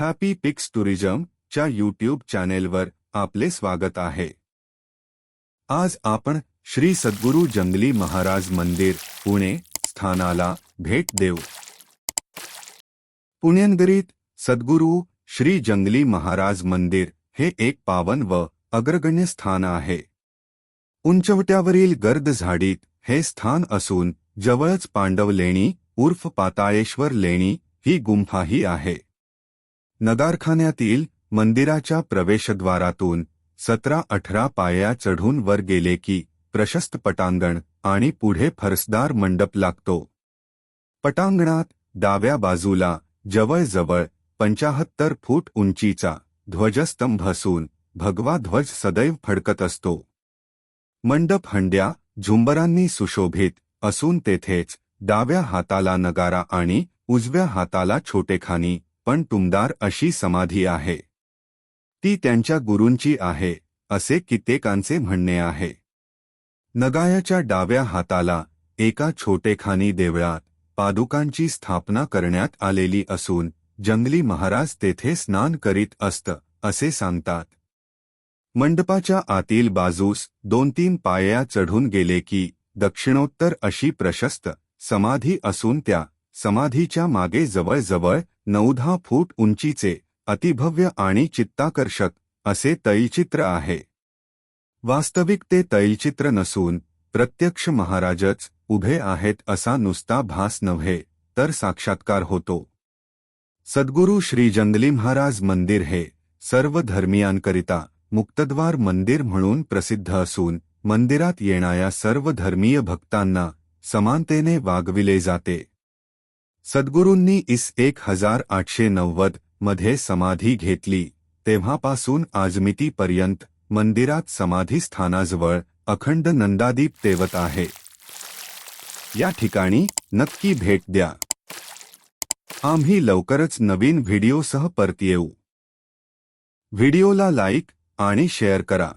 Happy pics tourism च्या YouTube चॅनेलवर आपले स्वागत आहे. आज आपण श्री सद्गुरू जंगली महाराज मंदिर पुणे स्थानाला भेट देऊ. पुण्यनगरीत सद्गुरू श्री जंगली महाराज मंदिर हे एक पावन व अग्रगण्य स्थान आहे. उंचवट्यावरील गर्द झाडीत हे स्थान असून जवळच पांडव लेणी उर्फ पाताळेश्वर लेणी ही गुंफाही आहे. नगारखान्यातील मंदिराच्या प्रवेशद्वारातून सतरा अठरा पायऱ्या चढून वर गेले की प्रशस्त पटांगण आणि पुढे फरसदार मंडप लागतो. पटांगणात डाव्या बाजूला जवळजवळ पंचाहत्तर फूट उंचीचा ध्वजस्तंभ असून भगवा ध्वज सदैव फडकत असतो. मंडप हंड्या झुंबरांनी सुशोभित असून तेथेच डाव्या हाताला नगारा आणि उजव्या हाताला छोटेखानी पण तुमदार अशी समाधी आहे. ती त्यांच्या गुरूंची आहे असे कित्येकांचे म्हणणे आहे. नगायाच्या डाव्या हाताला एका छोटेखानी देवळात पादुकांची स्थापना करण्यात आलेली असून जंगली महाराज तेथे स्नान करीत असत असे सांगतात. मंडपाच्या आतील बाजूस दोन तीन पायया चढून गेले की दक्षिणोत्तर अशी प्रशस्त समाधी असून त्या समाधीच्या मागे जवळजवळ दहा फूट उंचीचे, अतिभव्य आणि चित्ताकर्षक, असे तैलचित्र आहे. वास्तविक ते तैलचित्र नसून, प्रत्यक्ष महाराजच उभे आहेत असा नुसता भास नव्हे, तर साक्षात्कार होतो. सद्गुरू श्री जंगली महाराज मंदिर हे, सर्व धर्मियांकरिता, मुक्तद्वार मंदिर म्हणून प्रसिद्ध असून, मंदिरात येणाऱ्या सर्व धर्मीय भक्तांना, समानतेने वागविले जाते. सद्गुरूंनी इस एक हजार आठशे नव्वदमध्ये समाधी घेतली तेव्हापासून आजमितीपर्यंत मंदिरात समाधी स्थानाजवळ अखंड नंदादीप तेवत आहे. या ठिकाणी नक्की भेट द्या. आम्ही लवकरच नवीन व्हिडिओसह परत येऊ. व्हिडिओला लाईक आणि शेअर करा.